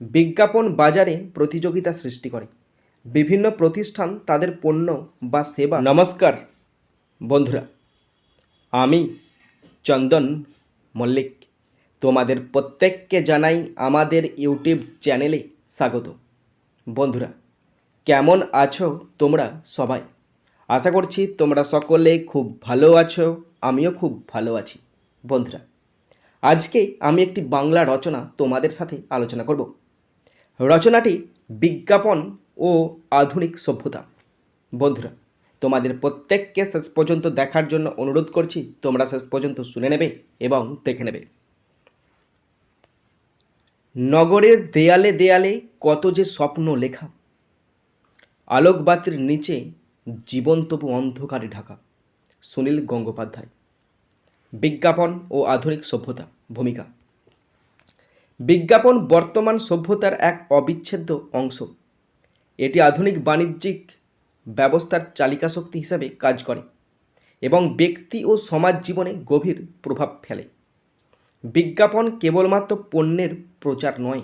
বিজ্ঞাপন বাজারে প্রতিযোগিতা সৃষ্টি করে। বিভিন্ন প্রতিষ্ঠান তাদের পণ্য বা সেবা নমস্কার, বন্ধুরা। আমি চন্দন মল্লিক। তোমাদের প্রত্যেককে জানাই আমাদের ইউটিউব চ্যানেলে স্বাগত। বন্ধুরা, কেমন আছো তোমরা সবাই? আশা করছি তোমরা সকলে খুব ভালো আছো, আমিও খুব ভালো আছি। বন্ধুরা, আজকে আমি একটি বাংলা রচনা তোমাদের সাথে আলোচনা করব। রচনাটি বিজ্ঞাপন ও আধুনিক সভ্যতা। বন্ধুরা, তোমাদের প্রত্যেককে শেষ পর্যন্ত দেখার জন্য অনুরোধ করছি, তোমরা শেষ পর্যন্ত শুনে নেবে এবং দেখে নেবে। নগরের দেয়ালে দেয়ালে কত যে স্বপ্ন লেখা। আলোকবাতির নিচে জীবন অন্ধকারে ঢাকা। সুনীল গঙ্গোপাধ্যায়। বিজ্ঞাপন ও আধুনিক সভ্যতা, ভূমিকা। বিজ্ঞাপন বর্তমান সভ্যতার এক অবিচ্ছেদ্য অংশ। এটি আধুনিক বাণিজ্যিক ব্যবস্থার চালিকা শক্তি হিসাবে কাজ করে এবং ব্যক্তি ও সমাজ জীবনে গভীর প্রভাব ফেলে। বিজ্ঞাপন কেবলমাত্র পণ্যের প্রচার নয়,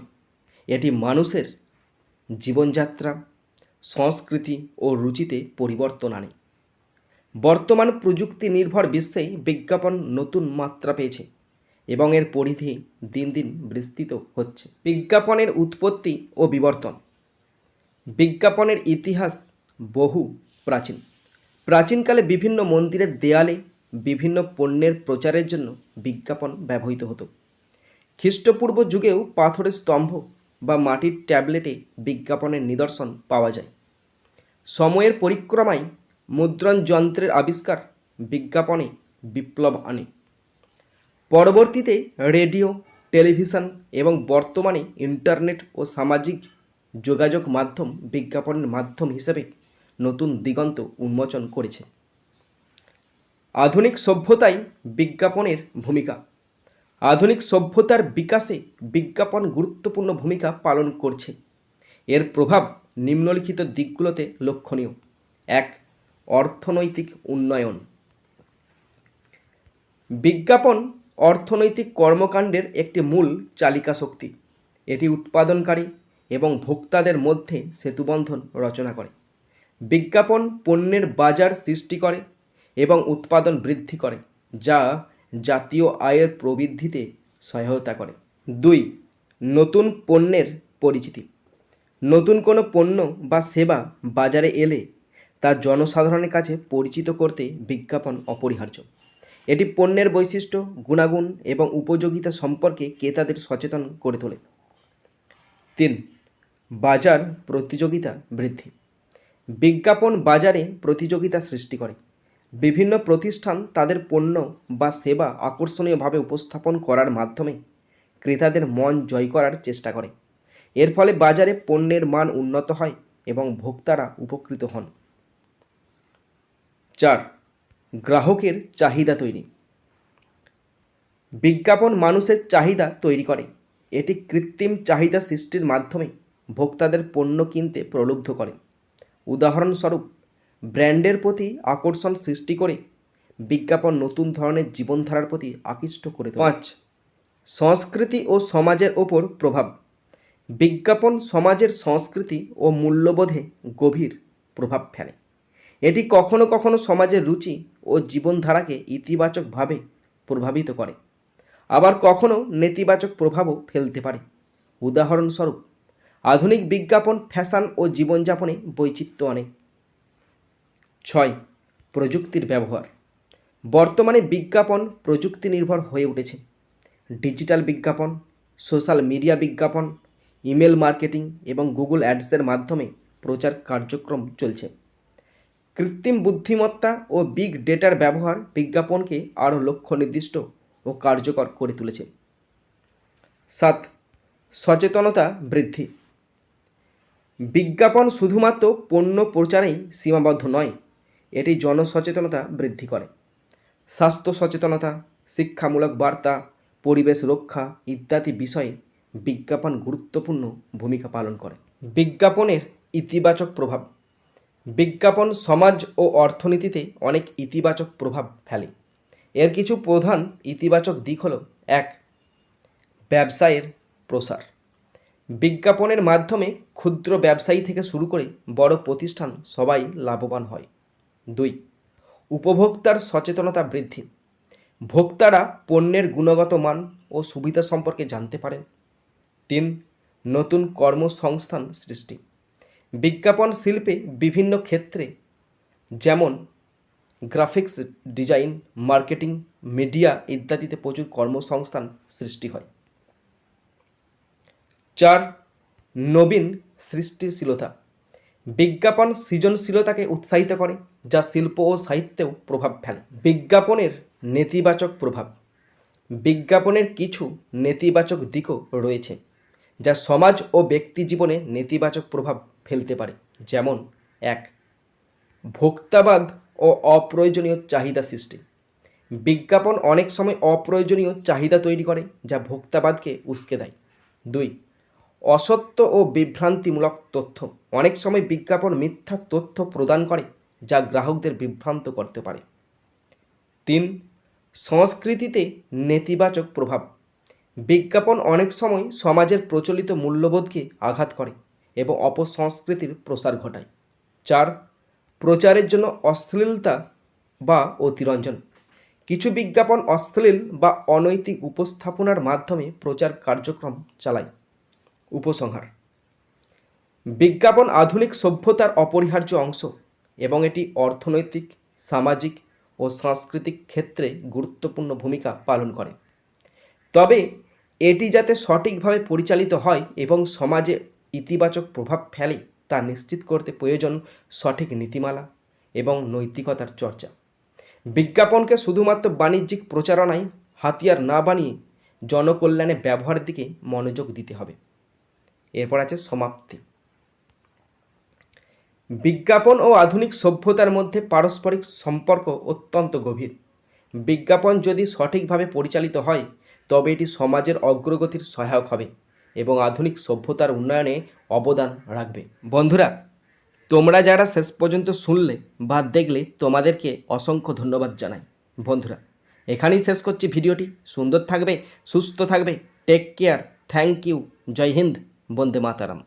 এটি মানুষের জীবনযাত্রা, সংস্কৃতি ও রুচিতে পরিবর্তন আনে। বর্তমান প্রযুক্তি নির্ভর বিশ্বেই বিজ্ঞাপন নতুন মাত্রা পেয়েছে। এবং এর পরিধি দিন দিন বিস্তৃত হচ্ছে। বিজ্ঞাপনের উৎপত্তি ও বিবর্তন। বিজ্ঞাপনের ইতিহাস বহু প্রাচীন। প্রাচীনকালে বিভিন্ন মন্দিরের দেয়ালে বিভিন্ন পণ্যের প্রচারের জন্য বিজ্ঞাপন ব্যবহৃত হতো। খ্রিস্টপূর্ব যুগেও পাথরের স্তম্ভ বা মাটির ট্যাবলেটে বিজ্ঞাপনের নিদর্শন পাওয়া যায়। সময়ের পরিক্রমায় মুদ্রণ যন্ত্রের আবিষ্কার বিজ্ঞাপনে বিপ্লব আনে। পরবর্তীতে রেডিও, টেলিভিশন এবং বর্তমানে ইন্টারনেট ও সামাজিক যোগাযোগ মাধ্যম বিজ্ঞাপনের মাধ্যম হিসেবে নতুন দিগন্ত উন্মোচন করেছে। আধুনিক সভ্যতায় বিজ্ঞাপনের ভূমিকা। আধুনিক সভ্যতার বিকাশে বিজ্ঞাপন গুরুত্বপূর্ণ ভূমিকা পালন করছে। এর প্রভাব নিম্নলিখিত দিকগুলোতে লক্ষণীয়। এক, অর্থনৈতিক উন্নয়ন। বিজ্ঞাপন অর্থনৈতিক কর্মকাণ্ডের একটি মূল চালিকা শক্তি। এটি উৎপাদনকারী এবং ভোক্তাদের মধ্যে সেতুবন্ধন রচনা করে। বিজ্ঞাপন পণ্যের বাজার সৃষ্টি করে এবং উৎপাদন বৃদ্ধি করে, যা জাতীয় আয়ের প্রবৃদ্ধিতে সহায়তা করে। দুই, নতুন পণ্যের পরিচিতি। নতুন কোনো পণ্য বা সেবা বাজারে এলে তা জনসাধারণের কাছে পরিচিত করতে বিজ্ঞাপন অপরিহার্য। এটি পণ্যের বৈশিষ্ট্য, গুণাগুণ এবং উপযোগিতা সম্পর্কে ক্রেতাদের সচেতন করে তোলে। তিন, বাজার প্রতিযোগিতা বৃদ্ধি। বিজ্ঞাপন বাজারে প্রতিযোগিতা সৃষ্টি করে। বিভিন্ন প্রতিষ্ঠান তাদের পণ্য বা সেবা আকর্ষণীয়ভাবে উপস্থাপন করার মাধ্যমে ক্রেতাদের মন জয় করার চেষ্টা করে। এর ফলে বাজারে পণ্যের মান উন্নত হয় এবং ভোক্তারা উপকৃত হন। চার গ্রাহকের চাহিদা তৈরি। বিজ্ঞাপন মানুষের চাহিদা তৈরি করে। এটি কৃত্রিম চাহিদা সৃষ্টির মাধ্যমে ভোক্তাদের পণ্য কিনতে প্রলুব্ধ করে। উদাহরণস্বরূপ, ব্র্যান্ডের প্রতি আকর্ষণ সৃষ্টি করে বিজ্ঞাপন নতুন ধরনের জীবনধারার প্রতি আকৃষ্ট করে। পাঁচ, সংস্কৃতি ও সমাজের ওপর প্রভাব। বিজ্ঞাপন সমাজের সংস্কৃতি ও মূল্যবোধে গভীর প্রভাব ফেলে। এটি কখনো কখনো সমাজের রুচি ও জীবনধারাকে ইতিবাচকভাবে প্রভাবিত করে। আবার কখনো নেতিবাচক প্রভাবও ফেলতে পারে। উদাহরণস্বরূপ, আধুনিক বিজ্ঞাপন, ফ্যাশন ও জীবনযাপনে বৈচিত্র্য আনে। ছয়, প্রযুক্তির ব্যবহার। বর্তমানে বিজ্ঞাপন প্রযুক্তি নির্ভর হয়ে উঠেছে। ডিজিটাল বিজ্ঞাপন, সোশ্যাল মিডিয়া বিজ্ঞাপন, ইমেল মার্কেটিং এবং গুগল অ্যাডসের মাধ্যমে প্রচার কার্যক্রম চলছে। কৃত্রিম বুদ্ধিমত্তা ও বিগ ডেটার ব্যবহার বিজ্ঞাপনকে আরও লক্ষ্য নির্দিষ্ট ও কার্যকর করে তুলেছে। সাত, সচেতনতা বৃদ্ধি। বিজ্ঞাপন শুধুমাত্র পণ্য প্রচারেই সীমাবদ্ধ নয়, এটি জনসচেতনতা বৃদ্ধি করে। স্বাস্থ্য সচেতনতা, শিক্ষামূলক বার্তা, পরিবেশ রক্ষা ইত্যাদি বিষয়ে বিজ্ঞাপন গুরুত্বপূর্ণ ভূমিকা পালন করে। বিজ্ঞাপনের ইতিবাচক প্রভাব বিজ্ঞাপন, সমাজ ও অর্থনীতিতে অনেক ইতিবাচক প্রভাব ফেলে। এর কিছু প্রধান ইতিবাচক দিক হলো, এক, ব্যবসায়ের প্রসার। বিজ্ঞাপনের মাধ্যমে ক্ষুদ্র ব্যবসায়ী থেকে শুরু করে বড় প্রতিষ্ঠান সবাই লাভবান হয়। দুই, উপভোক্তার সচেতনতা বৃদ্ধি। ভোক্তারা পণ্যের গুণগত মান ও সুবিধা সম্পর্কে জানতে পারেন। তিন, নতুন কর্মসংস্থান সৃষ্টি। বিজ্ঞাপন শিল্পে বিভিন্ন ক্ষেত্রে, যেমন গ্রাফিক্স ডিজাইন, মার্কেটিং, মিডিয়া ইত্যাদিতে প্রচুর কর্মসংস্থান সৃষ্টি হয়। চার, নবীন সৃষ্টিশীলতা। বিজ্ঞাপন সৃজনশীলতাকে উৎসাহিত করে, যা শিল্প ও সাহিত্যেও প্রভাব ফেলে। বিজ্ঞাপনের নেতিবাচক প্রভাব। বিজ্ঞাপনের কিছু নেতিবাচক দিকও রয়েছে, যা সমাজ ও ব্যক্তি জীবনে নেতিবাচক প্রভাব ফেলতে পারে। যেমন, এক, ভোক্তাবাদ ও অপ্রয়োজনীয় চাহিদা সৃষ্টি। বিজ্ঞাপন অনেক সময় অপ্রয়োজনীয় চাহিদা তৈরি করে, যা ভোক্তাবাদকে উস্কে দেয়। দুই, অসত্য ও বিভ্রান্তিমূলক তথ্য। অনেক সময় বিজ্ঞাপন মিথ্যা তথ্য প্রদান করে, যা গ্রাহকদের বিভ্রান্ত করতে পারে। তিন, সংস্কৃতিতে নেতিবাচক প্রভাব। বিজ্ঞাপন অনেক সময় সমাজের প্রচলিত মূল্যবোধকে আঘাত করে। এবং অপসংস্কৃতির প্রসার ঘটায়। চার, প্রচারের জন্য অশ্লীলতা বা অতিরঞ্জন। কিছু বিজ্ঞাপন অশ্লীল বা অনৈতিক উপস্থাপনার মাধ্যমে প্রচার কার্যক্রম চালায়। উপসংহার। বিজ্ঞাপন আধুনিক সভ্যতার অপরিহার্য অংশ এবং এটি অর্থনৈতিক, সামাজিক ও সাংস্কৃতিক ক্ষেত্রে গুরুত্বপূর্ণ ভূমিকা পালন করে। তবে এটি যাতে সঠিকভাবে পরিচালিত হয় এবং সমাজে ইতিবাচক প্রভাব ফেলে তা নিশ্চিত করতে প্রয়োজন সঠিক নীতিমালা এবং নৈতিকতার চর্চা। বিজ্ঞাপনকে শুধুমাত্র বাণিজ্যিক প্রচারণায় হাতিয়ার না বানিয়ে জনকল্যাণে ব্যবহারের দিকে মনোযোগ দিতে হবে। এরপর আছে সমাপ্তি। বিজ্ঞাপন ও আধুনিক সভ্যতার মধ্যে পারস্পরিক সম্পর্ক অত্যন্ত গভীর। বিজ্ঞাপন যদি সঠিকভাবে পরিচালিত হয়, তবে এটি সমাজের অগ্রগতির সহায়ক হবে। এবং আধুনিক সভ্যতার উন্নয়নে অবদান রাখবে। বন্ধুরা, তোমরা যারা শেষ পর্যন্ত শুনলে বা দেখলে, তোমাদেরকে অসংখ্য ধন্যবাদ জানাই। বন্ধুরা, এখানেই শেষ করছি ভিডিওটি। সুন্দর থাকবে, সুস্থ থাকবে। Take care thank you Jai Hind Vande Mataram